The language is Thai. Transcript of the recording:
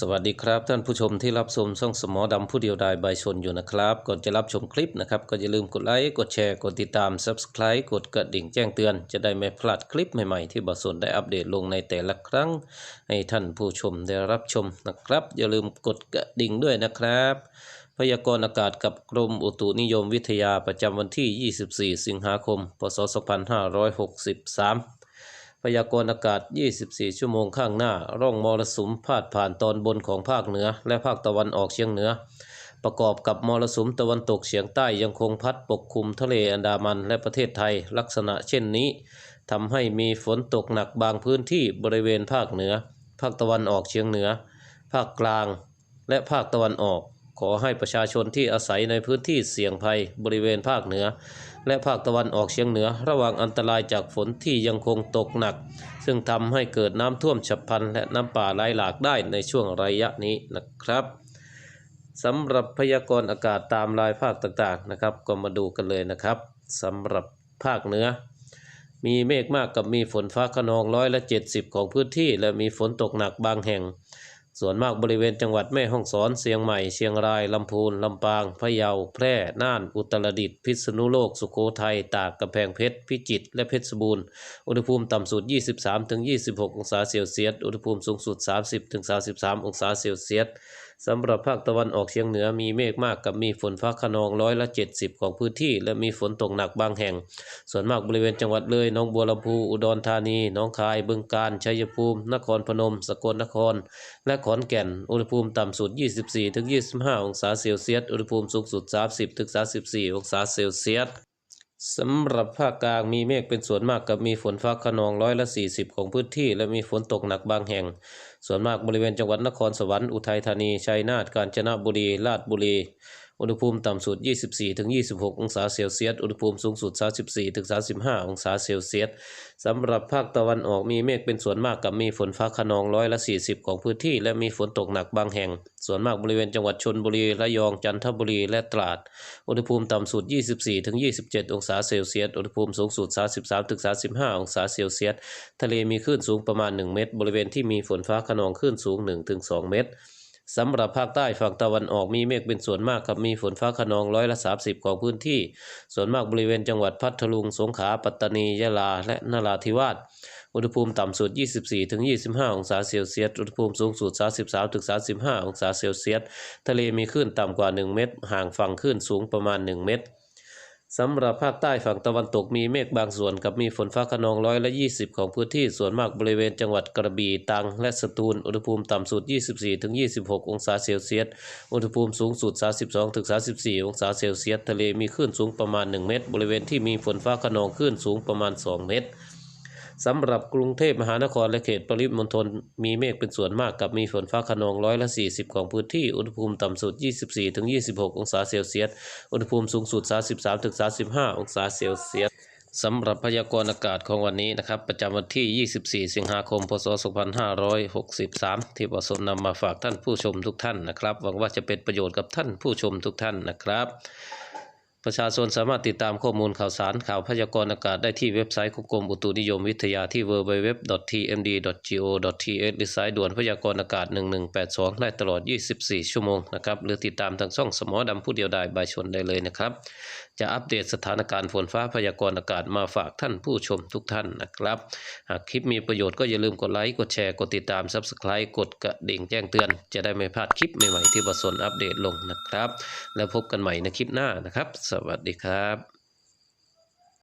สวัสดีครับท่านผู้ชมที่รับชมช่องสมอดำผู้เดียวดายใบชนอยู่นะครับ ก่อนจะรับชมคลิปนะครับ ก็อย่าลืมกดไลค์กดแชร์ กดติดตาม Subscribe กดกระดิ่งแจ้งเตือน จะได้ไม่พลาดคลิปใหม่ๆ ที่บสนได้อัปเดตลงในแต่ละครั้ง ให้ท่านผู้ชมได้รับชมนะครับ อย่าลืมกดกระดิ่งด้วยนะครับ พยากรณ์อากาศกับกรมอุตุนิยมวิทยาประจำวันที่ 24 สิงหาคม พศ 2563 พยากรณ์อากาศ 24 ชั่วโมงข้างหน้า ร่องมรสุมพาดผ่านตอนบนของภาคเหนือ และภาคตะวันออกเฉียงเหนือ ประกอบกับมรสุมตะวันตกเฉียงใต้ยังคงพัดปกคลุมทะเลอันดามันและประเทศไทย ลักษณะเช่นนี้ทำให้มีฝนตกหนักบางพื้นที่บริเวณภาคเหนือ ภาคตะวันออกเฉียงเหนือ ภาคกลาง และภาคตะวันออก ขอให้ประชาชนที่อาศัยในพื้นที่เสี่ยงภัยบริเวณภาคเหนือ และภาคตะวันออกเฉียงเหนือ ระวังอันตรายจากฝนที่ยังคงตกหนัก ซึ่งทำให้เกิดน้ำท่วมฉับพลัน และน้ำป่าไหลหลากได้ในช่วงระยะนี้นะครับสำหรับพยากรณ์อากาศตามรายภาคต่างๆนะครับ ก็มาดูกันเลยนะครับสำหรับภาคเหนือ มีเมฆมากกับมีฝนฟ้าขนองร้อยละ 70 ของพื้นที่ และมีฝนตกหนักบางแห่ง ส่วนมากบริเวณจังหวัดแม่ฮ่องสอนเชียงใหม่ เชียงราย ลำพูน ลำปาง พะเยา แพร่ น่าน อุตรดิตถ์ พิษณุโลก สุโขทัย ตาก กำแพงเพชร พิจิตร และเพชรบูรณ์ อุณหภูมิต่ำสุด 23-26 องศาเซลเซียส อุณหภูมิสูงสุด 30-33 องศาเซลเซียสสำหรับภาคตะวันออกเฉียงเหนือมีเมฆมากกับมีฝนฟ้าขนองร้อยละ 70 ของพื้นที่ และมีฝนตกหนักบางแห่ง ส่วนมากบริเวณจังหวัดเลยหนองบัวลำพูอุดรธานีหนองคายบึงกาฬชัยภูมิ นครพนม สกลนคร และขอนแก่น อุณหภูมิต่ำสุด 24-25 องศาเซลเซียส อุณหภูมิสูงสุด 30-34 องศาเซลเซียส สำหรับภาคกลางมีเมฆเป็นส่วนมากกับมีฝนฟ้าขนองร้อยละ40 ของพื้นที่ และมีฝนตกหนักบางแห่ง ส่วนมากบริเวณจังหวัดนครสวรรค์อุทัยธานีชัยนาทกาญจนบุรีราชบุรี อุณหภูมิต่ำสุด 24-26 องศาเซลเซียส อุณหภูมิสูงสุด 34-35 องศาเซลเซียสสำหรับภาคตะวันออกมีเมฆเป็นส่วนมากกับมีฝนฟ้าขนองร้อยละ 40 ของพื้นที่ และมีฝนตกหนักบางแห่ง ส่วนมากบริเวณจังหวัดชนบุรี ระยอง จันทบุรี และตราด อุณหภูมิต่ำสุด 24-27 องศาเซลเซียส อุณหภูมิสูงสุด 33-35 องศาเซลเซียส ทะเลมีคลื่นสูงประมาณ 1 เมตร บริเวณที่มีฝนฟ้าขนองคลื่นสูง 1-2 เมตร สำหรับภาคใต้ฝั่งตะวันออกมีเมฆเป็นส่วนมากกับมีฝนฟ้าขนองร้อยละ 30 ของพื้นที่ ส่วนมากบริเวณจังหวัดพัทลุง สงขลาปัตตานียะลา และนราธิวาสอุณหภูมิต่ำสุด 24-25 องศาเซลเซียส อุณหภูมิสูงสุด 33-35 องศาเซลเซียส ทะเลมีคลื่นต่ำกว่า 1 เมตร ห่างฝั่งคลื่นสูงประมาณ 1 เมตร สำหรับภาคใต้ฝั่งตะวันตกมีเมฆบางส่วนกับมีฝนฟ้าขนองร้อยละ 20 ของพื้นที่ส่วนมากบริเวณจังหวัดกระบี่ตรัง และสตูล อุณหภูมิต่ำสุด 24-26 องศาเซลเซียส อุณหภูมิสูงสุด 32-34 องศาเซลเซียส ทะเลมีคลื่นสูงประมาณ 1 เมตร บริเวณที่มีฝนฟ้าขนองคลื่นสูงประมาณ 2 เมตร สำหรับกรุงเทพมหานครและเขตปริมณฑลมีเมฆเป็นส่วนมากกับมีฝนฟ้าขนองร้อยละ 40 ของพื้นที่ อุณหภูมิต่ำสุด 24-26 องศาเซลเซียส อุณหภูมิสูงสุด 33-35 องศาเซลเซียสสำหรับพยากรณ์อากาศของวันนี้นะครับ ประจำวันที่ 24 สิงหาคม พศ 2563 ที่บสนนำมาฝากท่านผู้ชมทุกท่านนะครับ หวังว่าจะเป็นประโยชน์กับท่านผู้ชมทุกท่านนะครับ ประชาชนสามารถติดตามข้อมูลข่าวสารข่าวพยากรณ์อากาศได้ที่เว็บไซต์ของกรมอุตุนิยมวิทยาที่ www.tmd.go.th หรือสายด่วนพยากรณ์อากาศ 1182 ได้ตลอด 24 ชั่วโมงนะครับหรือติดตามทางช่องสมอดำผู้เดียวดายบายชนได้เลยนะครับ จะอัปเดตสถานการณ์ฝนฟ้าพยากรณ์อากาศมาฝากท่านผู้ชมทุกท่านนะครับ หากคลิปมีประโยชน์ก็อย่าลืมกดไลค์กดแชร์กดติดตาม Subscribe กดกระดิ่งแจ้งเตือน จะได้ไม่พลาดคลิปใหม่ๆที่บสนอัปเดตลงนะครับ แล้วพบกันใหม่ในคลิปหน้านะครับสวัสดีครับ